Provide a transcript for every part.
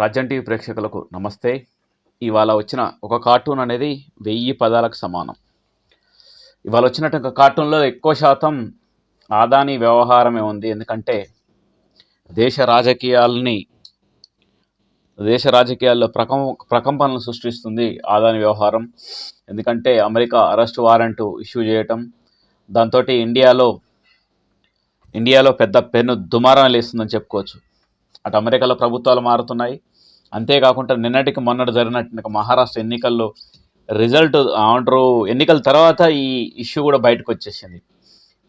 రాజ్యం టీవీ ప్రేక్షకులకు నమస్తే. ఇవాళ వచ్చిన ఒక కార్టూన్ అనేది వెయ్యి పదాలకు సమానం. ఇవాళ వచ్చినట్టు ఒక కార్టూన్లో ఎక్కువ శాతం ఆదాని వ్యవహారమే ఉంది. ఎందుకంటే దేశ రాజకీయాలని దేశ రాజకీయాల్లో ప్రకం ప్రకంపనలు సృష్టిస్తుంది ఆదాని వ్యవహారం. ఎందుకంటే అమెరికా అరెస్ట్ వారెంట్ ఇష్యూ చేయటం దాంతో ఇండియాలో ఇండియాలో పెద్ద పెను దుమారం లేస్తుందని చెప్పుకోవచ్చు. అటు అమెరికాలో ప్రభుత్వాలు మారుతున్నాయి అంతేకాకుండా నిన్నటికి మొన్నటి జరిగినట్టు మహారాష్ట్ర ఎన్నికల్లో రిజల్ట్ ఏమంటారు ఎన్నికల తర్వాత ఈ ఇష్యూ కూడా బయటకు వచ్చేసింది.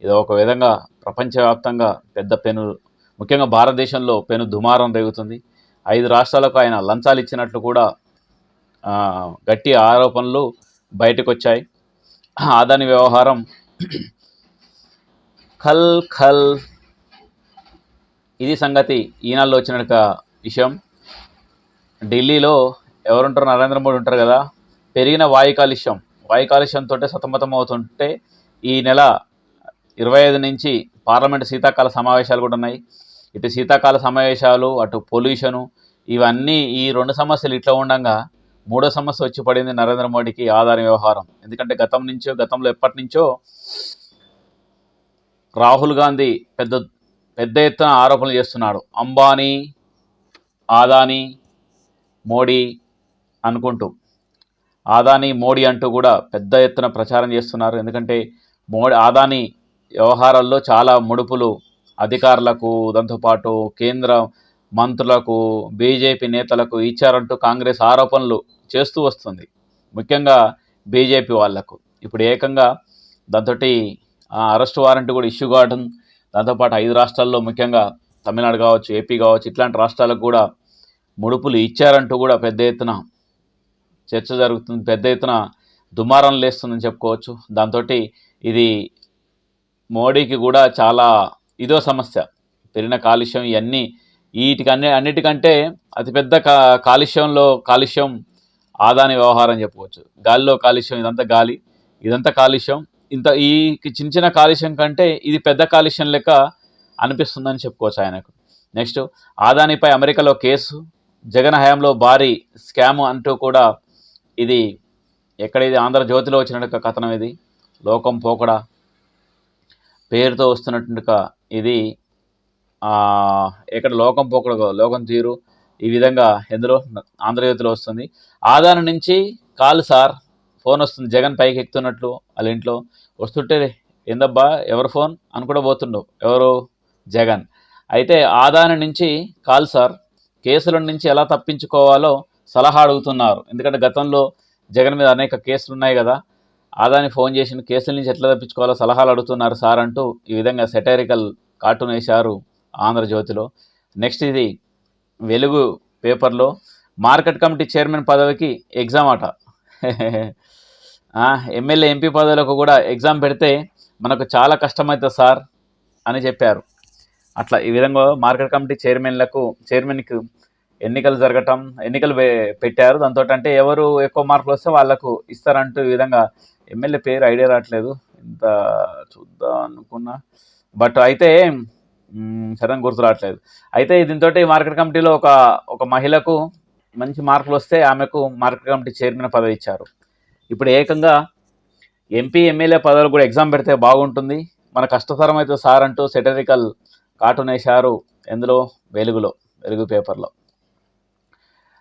ఇది ఒక విధంగా ప్రపంచవ్యాప్తంగా పెద్ద పెను ముఖ్యంగా భారతదేశంలో పెను దుమారం రేగుతుంది. ఐదు రాష్ట్రాలకు ఆయన లంచాలు ఇచ్చినట్లు కూడా గట్టి ఆరోపణలు బయటకు వచ్చాయి ఆదాని వ్యవహారం ఖల్ ఖల్ ఇది సంగతి ఈనాల్లో వచ్చిన విషయం. ఢిల్లీలో ఎవరుంటారు నరేంద్ర మోడీ ఉంటారు కదా పెరిగిన వాయు కాలుష్యం. వాయు కాలుష్యంతో సతమతం అవుతుంటే ఈ నెల ఇరవై ఐదు నుంచి పార్లమెంట్ శీతాకాల సమావేశాలు కూడా ఉన్నాయి. ఇటు శీతాకాల సమావేశాలు అటు పొల్యూషను ఇవన్నీ ఈ రెండు సమస్యలు ఇట్లా ఉండగా మూడో సమస్య వచ్చి పడింది నరేంద్ర మోడీకి ఆధార వ్యవహారం. ఎందుకంటే గతం నుంచో గతంలో ఎప్పటి నుంచో రాహుల్ గాంధీ పెద్ద పెద్ద ఎత్తున ఆరోపణలు చేస్తున్నాడు. అంబానీ ఆదాని మోడీ అనుకుంటూ. ఆదాని మోడీ అంటూ కూడా పెద్ద ఎత్తున ప్రచారం చేస్తున్నారు. ఎందుకంటే మోడీ ఆదాని వ్యవహారాల్లో చాలా ముడుపులు అధికారులకు దాంతోపాటు కేంద్ర మంత్రులకు బీజేపీ నేతలకు ఇచ్చారంటూ కాంగ్రెస్ ఆరోపణలు చేస్తూ వస్తుంది. ముఖ్యంగా బీజేపీ వాళ్ళకు ఇప్పుడు ఏకంగా దాంతో అరెస్ట్ వారెంట్ కూడా ఇష్యూ కావడం దాంతోపాటు ఐదు రాష్ట్రాల్లో ముఖ్యంగా తమిళనాడు కావచ్చు ఏపీ కావచ్చు ఇట్లాంటి రాష్ట్రాలకు కూడా ముడుపులు ఇచ్చారంటూ కూడా పెద్ద ఎత్తున చర్చ జరుగుతుంది. పెద్ద ఎత్తున దుమారం లేస్తుందని చెప్పుకోవచ్చు. దాంతో ఇది మోడీకి కూడా చాలా ఇదో సమస్య. పెరిగిన కాలుష్యం ఇవన్నీ వీటికి అన్ని అన్నిటికంటే అతిపెద్ద కా కాలుష్యంలో కాలుష్యం ఆదాని వ్యవహారం చెప్పుకోవచ్చు. గాలిలో కాలుష్యం ఇదంతా గాలి. ఇదంతా కాలుష్యం. ఇంత ఈ చిన్న చిన్న కాలుష్యం కంటే ఇది పెద్ద కాలుష్యం లెక్క అనిపిస్తుందని చెప్పుకోవచ్చు ఆయనకు. నెక్స్ట్ ఆదానిపై అమెరికాలో కేసు. జగన్ హయాంలో భారీ స్కామ్ అంటూ కూడా ఇది ఎక్కడ ఇది ఆంధ్రజ్యోతిలో వచ్చినట్టు కథనం ఇది. లోకం పోకడా. పేరుతో వస్తున్నట్టుగా ఇది ఎక్కడ లోకం పోకడ లోకం తీరు ఈ విధంగా ఎందులో ఆంధ్రజ్యోతిలో వస్తుంది. ఆదాని నుంచి కాల్ సార్ ఫోన్ వస్తుంది జగన్ పైకి ఎక్కుతున్నట్లు వాళ్ళ ఇంట్లో. వస్తుంటే ఏందబ్బా ఎవరు ఫోన్? అని కూడా పోతుండు. ఎవరు? జగన్. అయితే ఆదాని నుంచి కాల్ సార్ కేసుల నుంచి ఎలా తప్పించుకోవాలో సలహా అడుగుతున్నారు. ఎందుకంటే గతంలో జగన్ మీద అనేక కేసులు ఉన్నాయి కదా. ఆదాని ఫోన్ చేసిన కేసుల నుంచి ఎట్లా తప్పించుకోవాలో సలహాలు అడుగుతున్నారు సార్ అంటూ ఈ విధంగా సెటైరికల్ కార్టూన్ వేశారు ఆంధ్రజ్యోతిలో. నెక్స్ట్ ఇది వెలుగు పేపర్లో మార్కెట్ కమిటీ చైర్మన్ పదవికి ఎగ్జామ్ అట. ఎమ్మెల్యే ఎంపీ పదవులకు కూడా ఎగ్జామ్ పెడితే మనకు చాలా కష్టమవుతుంది సార్ అని చెప్పారు. అట్లా ఈ విధంగా మార్కెట్ కమిటీ చైర్మన్లకు చైర్మన్కి ఎన్నికలు జరగటం ఎన్నికలు పె- పెట్టారు. దాంతో అంటే ఎవరు ఎక్కువ మార్కులు వస్తే వాళ్ళకు ఇస్తారంటూ ఈ విధంగా ఎమ్మెల్యే పేరు ఐడియా రావట్లేదు. ఇంత చూద్దాం అనుకున్నా. బట్ అయితే సరైన గుర్తు రావట్లేదు. అయితే దీంతో మార్కెట్ కమిటీలో ఒక ఒక మహిళకు మంచి మార్కులు వస్తే ఆమెకు మార్కెట్ కమిటీ చైర్మన్ పదవి ఇచ్చారు. ఇప్పుడు ఏకంగా ఎంపీ ఎమ్మెల్యే పదవులు కూడా ఎగ్జామ్ పెడితే బాగుంటుంది. మన కష్టతరం అయితే సార్ అంటూ సెటరికల్ కార్టూన్ వేశారు ఎందులో? వెలుగులో వెలుగు పేపర్లో.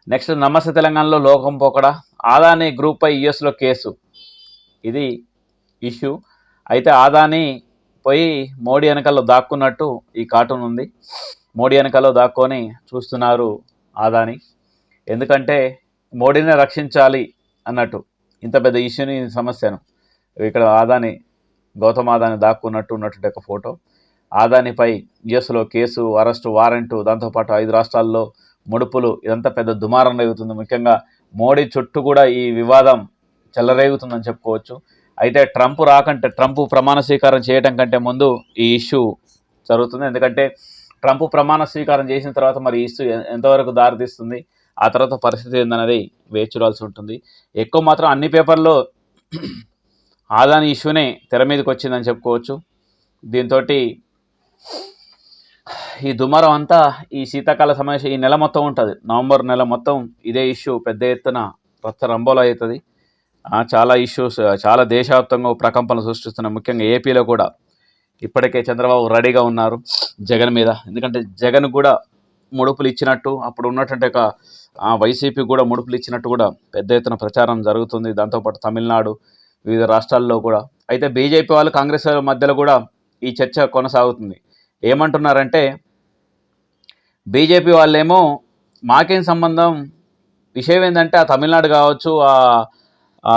నెక్స్ట్ నమస్తే తెలంగాణలో లోకం పోకడ? ఆదాని గ్రూప్పై యుఎస్లో కేసు. ఇది ఇష్యూ. అయితే ఆదాని పోయి మోడీ వెనకల్లో దాక్కున్నట్టు ఈ కార్టూన్ ఉంది. మోడీ వెనకలో దాక్కొని చూస్తున్నారు ఆదాని. ఎందుకంటే మోడీని రక్షించాలి అన్నట్టు. ఇంత పెద్ద ఇష్యూని సమస్యను. ఇక్కడ ఆదాని గౌతమ్ ఆదాని దాక్కున్నట్టు ఉన్నటువంటి ఒక ఫోటో. ఆదానిపై యుఎస్లో కేసు అరెస్టు వారెంటు దాంతోపాటు ఐదు రాష్ట్రాల్లో ముడుపులు ఇదంతా పెద్ద దుమారం రేగుతుంది. ముఖ్యంగా మోడీ చుట్టూ కూడా ఈ వివాదం చెల్లరేగుతుందని చెప్పుకోవచ్చు. అయితే ట్రంప్ రాకంటే ట్రంప్ ప్రమాణ స్వీకారం చేయటం కంటే ముందు ఈ ఇష్యూ జరుగుతుంది. ఎందుకంటే ట్రంప్ ప్రమాణ స్వీకారం చేసిన తర్వాత మరి ఇష్యూ ఎంతవరకు దారితీస్తుంది ఆ తర్వాత పరిస్థితి ఏందన్నది వేచి చూడాల్సి ఉంటుంది. ఎక్కువ మాత్రం అన్ని పేపర్లో ఆదాని ఇష్యూనే తెర మీదకి వచ్చిందని చెప్పుకోవచ్చు. దీంతో ఈ దుమారం అంతా ఈ శీతాకాల సమావేశం ఈ నెల మొత్తం ఉంటుంది. నవంబర్ నెల మొత్తం ఇదే ఇష్యూ పెద్ద ఎత్తున రచ్చ రంబోలో అవుతుంది. చాలా ఇష్యూస్ చాలా దేశవ్యాప్తంగా ప్రకంపనలు సృష్టిస్తున్నాయి ముఖ్యంగా ఏపీలో కూడా ఇప్పటికే చంద్రబాబు రెడీగా ఉన్నారు జగన్ మీద. ఎందుకంటే జగన్ కూడా ముడుపులు ఇచ్చినట్టు అప్పుడు ఉన్నటువంటి ఒక వైసీపీ కూడా ముడుపులు ఇచ్చినట్టు కూడా పెద్ద ఎత్తున ప్రచారం జరుగుతుంది. దాంతోపాటు తమిళనాడు వివిధ రాష్ట్రాల్లో కూడా. అయితే బీజేపీ వాళ్ళు కాంగ్రెస్ మధ్యలో కూడా ఈ చర్చ కొనసాగుతుంది. ఏమంటున్నారంటే బీజేపీ వాళ్ళేమో మాకేం సంబంధం? విషయం ఏంటంటే ఆ తమిళనాడు కావచ్చు ఆ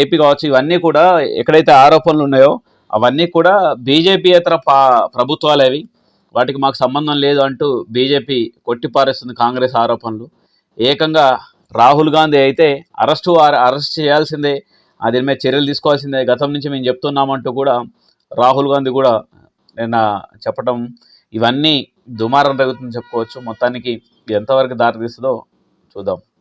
ఏపీ కావచ్చు ఇవన్నీ కూడా ఎక్కడైతే ఆరోపణలు ఉన్నాయో అవన్నీ కూడా బీజేపీయేతర పా ప్రభుత్వాలు అవి వాటికి మాకు సంబంధం లేదు అంటూ బీజేపీ కొట్టిపారేస్తుంది కాంగ్రెస్ ఆరోపణలు. ఏకంగా రాహుల్ గాంధీ అయితే అరెస్టు అరెస్ట్ చేయాల్సిందే దీని మీద చర్యలు తీసుకోవాల్సిందే గతం నుంచి మేము చెప్తున్నామంటూ కూడా రాహుల్ గాంధీ కూడా నిన్న చెప్పడం ఇవన్నీ దుమారం రేగుతుందని చెప్పుకోవచ్చు. మొత్తానికి ఎంతవరకు దారితీస్తుందో చూద్దాం.